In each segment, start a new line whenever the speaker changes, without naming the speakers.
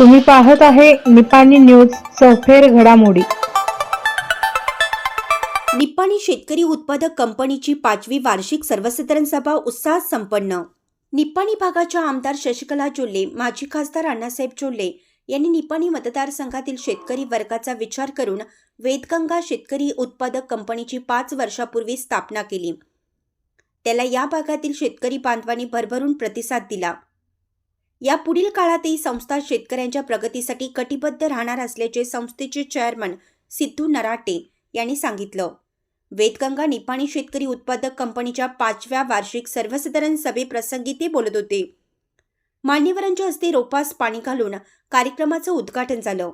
तुम्ही पाहत आहे निपाणी न्यूज चौफेर घडामोडी.
निप्पाणी शेतकरी उत्पादक कंपनीची पाचवी वार्षिक सर्वसाधारण सभा उत्साहात संपन्न. निप्पाणी भागाच्या आमदार शशिकला जोल्ले माजी खासदार अण्णासाहेब जोल्ले यांनी निप्पाणी मतदारसंघातील शेतकरी वर्गाचा विचार करून वेदगंगा शेतकरी उत्पादक कंपनीची पाच वर्षापूर्वी स्थापना केली. त्याला या भागातील शेतकरी बांधवांनी भरभरून प्रतिसाद दिला. या पुढील काळातही संस्था शेतकऱ्यांच्या प्रगतीसाठी कटिबद्ध राहणार असल्याचे संस्थेचे चेअरमन सिद्धू नराटे यांनी सांगितलं. वेदगंगा निपाणी शेतकरी उत्पादक कंपनीच्या पाचव्या वार्षिक सर्वसाधारण सभेप्रसंगी ते बोलत होते. मान्यवरांच्या हस्ते रोपास पाणी घालून कार्यक्रमाचं उद्घाटन झालं.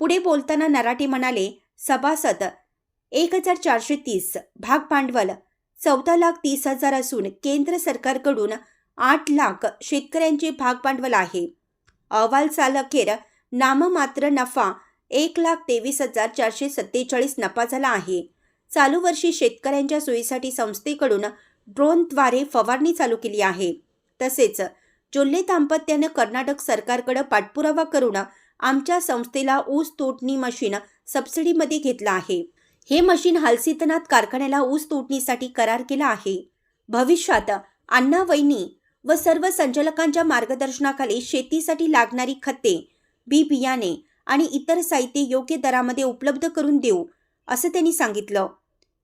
पुढे बोलताना नराटे म्हणाले सभासद एक हजार चारशे तीस भाग भांडवल चौदा लाख तीस हजार असून केंद्र सरकारकडून आठ लाख शेतकऱ्यांचे भागभांडवल आहे. अहवाल साल अखेर नाममात्र नफा एक लाख तेवीस हजार चारशे सत्तेचाळीस नफा झाला आहे. चालू वर्षी शेतकऱ्यांच्या सोयीसाठी संस्थेकडून ड्रोनद्वारे फवारणी चालू केली आहे. तसेच जुल्ले दाम्पत्यानं कर्नाटक सरकारकडे पाठपुरावा करून आमच्या संस्थेला ऊस तोडणी मशीन सबसिडीमध्ये घेतलं आहे. हे मशीन हलसीतनाथ कारखान्याला ऊस तोडणीसाठी करार केला आहे. भविष्यात अण्णा वैनी व सर्व संचालकांच्या मार्गदर्शनाखाली शेतीसाठी लागणारी खते बी बियाणे आणि इतर साहित्य योग्य दरामध्ये उपलब्ध करून देऊ असं त्यांनी सांगितलं.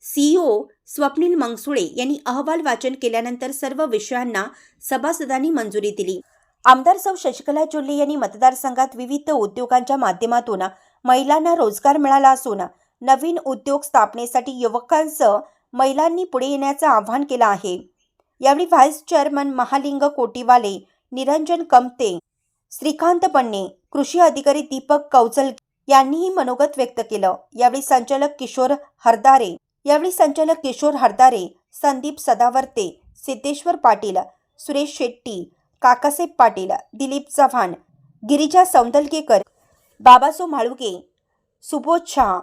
सीईओ स्वप्नील मंगसुळे यांनी अहवाल वाचन केल्यानंतर सर्व विषयांना सभासदांनी मंजुरी दिली. आमदार सौ शशिकला जोल्ले यांनी मतदारसंघात विविध उद्योगांच्या माध्यमातून महिलांना रोजगार मिळाला असून नवीन उद्योग स्थापनेसाठी युवकांसह महिलांनी पुढे येण्याचं आवाहन केलं आहे. यावेळी व्हाईस चेअरमन महालिंग कोटीवाले निरंजन कमते श्रीकांत बन्ने कृषी अधिकारी दीपक कौजल यांनीही मनोगत व्यक्त केलं. यावेळी संचालक किशोर हरदारे यावेळी संचालक किशोर हरदारे संदीप सदावर्ते सिद्धेश्वर पाटील सुरेश शेट्टी काकासाहेब पाटील दिलीप चव्हाण गिरिजा सौंदलगेकर बाबासो म्हाळुगे सुबोध शहा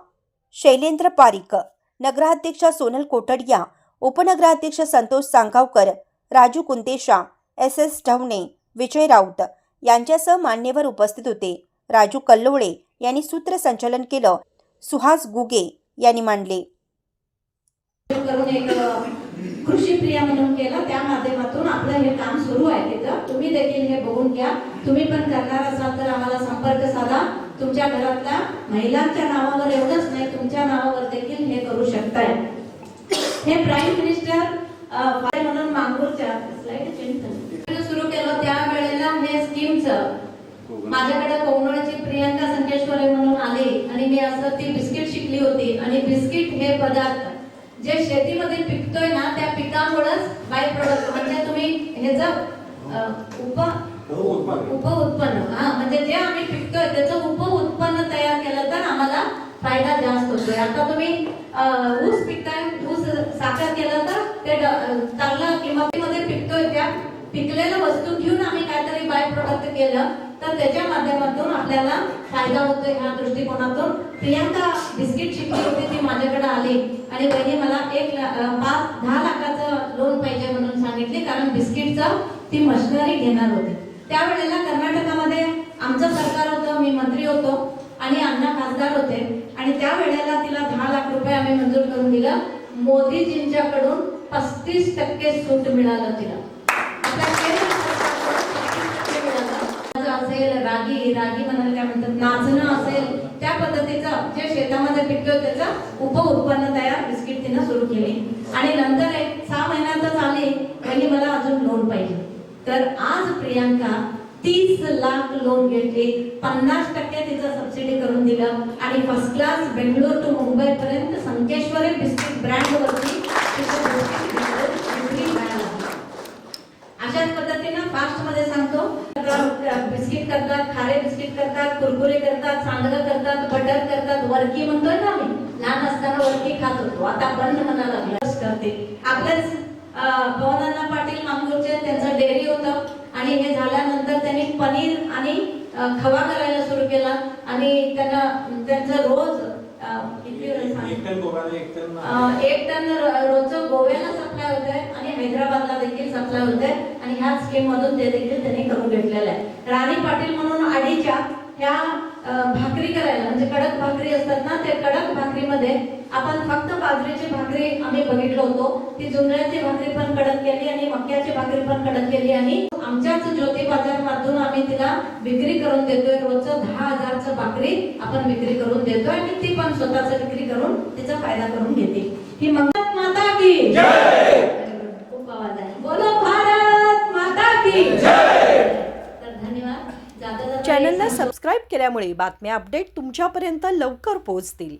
शैलेंद्र पारिक नगराध्यक्षा सोनल कोटडिया उपनगराध्यक्ष संतोष सांगावकर राजू कुंतेशा एस एस ढवणे विजय राऊत यांच्यासह मान्यवर उपस्थित होते. राजू कल्लोळे यांनी सूत्रसंचालन केलं. सुहास गुगे यांनी मांडले.
करून कृषी प्रिया म्हणून केलं. त्या माध्यमातून आपलं हे काम सुरू आहे तिथं. तुम्ही देखील हे बघून घ्या. तुम्ही पण करणार असाल तर आम्हाला संपर्क साधा. तुमच्या घरातल्या महिलांच्या नावावर एवढंच नाही तुमच्या नावावर देखील हे करू शकताय. हे प्राईम मिनिस्टर म्हणून मांगूरच्या स्लाइड सुरू केलं त्या वेळेला हे स्कीमचं माझ्याकडे कोकणाची प्रियंका संकेश्वरे म्हणून आले आणि मी असं ती बिस्किट शिकली होती. आणि बिस्किट हे पदार्थ जे शेतीमध्ये पिकतोय ना त्या पिकामुळेच बाय प्रोडक्ट म्हणजे तुम्ही ह्याचं उप उप उत्पन्न हा म्हणजे जे आम्ही पिकतोय त्याचं उप उत्पन्न तयार केलं तर आम्हाला फायदा जास्त होतोय. आता तुम्ही ऊस पिकताय ऊस साखर केलं तर ते चांगलं किंमतीमध्ये पिकतोय त्या पिकलेल्या वस्तू घेऊन आम्ही काहीतरी बाय प्रोडक्ट केलं तर त्याच्या माध्यमातून आपल्याला फायदा होतोय ह्या दृष्टिकोनातून. प्रियांका बिस्किट शिकली होती ती माझ्याकडे आली. आणि बहिणी मला एक पाच दहा लाखाचं लोन पाहिजे म्हणून सांगितले कारण बिस्किटचं ती मशिनरी घेणार होती. त्यावेळेला कर्नाटकामध्ये आमचं सरकार होतं मी मंत्री होतो आणि अण्णा खासदार होते. आणि त्यावेळेला तिला दहा लाख रुपये आम्ही मंजूर करून दिलं. मोदीजींच्याकडून पस्तीस टक्के सूट मिळालं तिला. असेल रागी रागी म्हणाल काय म्हणतात? नाचणं असेल त्या पद्धतीचं जे शेतामध्ये पिकतो त्याचं उप उत्पन्न तयार बिस्किट तिनं सुरू केली. आणि नंतर एक सहा महिन्यातच आली आणि मला अजून लोन पाहिजे तर आज प्रियांका तीस लाख लोन घेतले. पन्नास टक्के तिचा सबसिडी करून दिलं. आणि first class Bangalore to Mumbai पर्यंत संकेश्वरी बिस्किट ब्रँड वरती अशाच पद्धतीनं फास्टमध्ये सांगतो. बिस्किट करतात खारे बिस्किट करतात कुरकुरे करतात सांडगं करतात बटर करतात. वर्की म्हणतोय ना आम्ही. लहान असताना वर्की खात होतो. आता बंद म्हणा लागलं. करते. आपल्याच अं, पाटील मांगूरचे त्यांचं डेअरी होतं आणि हे झाल्यानंतर त्यांनी पनीर आणि अं, खवा करायला सुरू केला आणि त्यांना त्यांचं रोज?
एक टन गोगाने एक टन
अं, एक टन रो- रोजचं गोव्याला सप्लाय होत आहे आणि हैदराबादला देखील सप्लाय होत आहे आणि ह्या स्कीम मधून ते देखील त्यांनी करून घेतलेलं आहे राणी पाटील म्हणून आडीच्या ह्या भाकरी करायला म्हणजे कडक भाकरी असतात ना त्या कडक भाकरीमध्ये आपण फक्त बाजरीची भाकरी आम्ही बघितलो होतो ती जुंजळ्याची भाकरी पण कडक केली आणि मक्याची भाकरी पण कडक केली आणि आमच्याच ज्योती बाजार मधून आम्ही तिला विक्री करून देतोय. रोजचं दहा हजारचं भाकरी आपण विक्री करून देतोय आणि ती पण स्वतःच विक्री करून तिचा फायदा करून घेते. ही मंगल माता की. खूप आवाज आहे. बोलो भारत माता की. तर धन्यवाद.
चॅनलला. सबस्क्राईब केल्यामुळे बातम्या अपडेट तुमच्यापर्यंत लवकर पोहोचतील.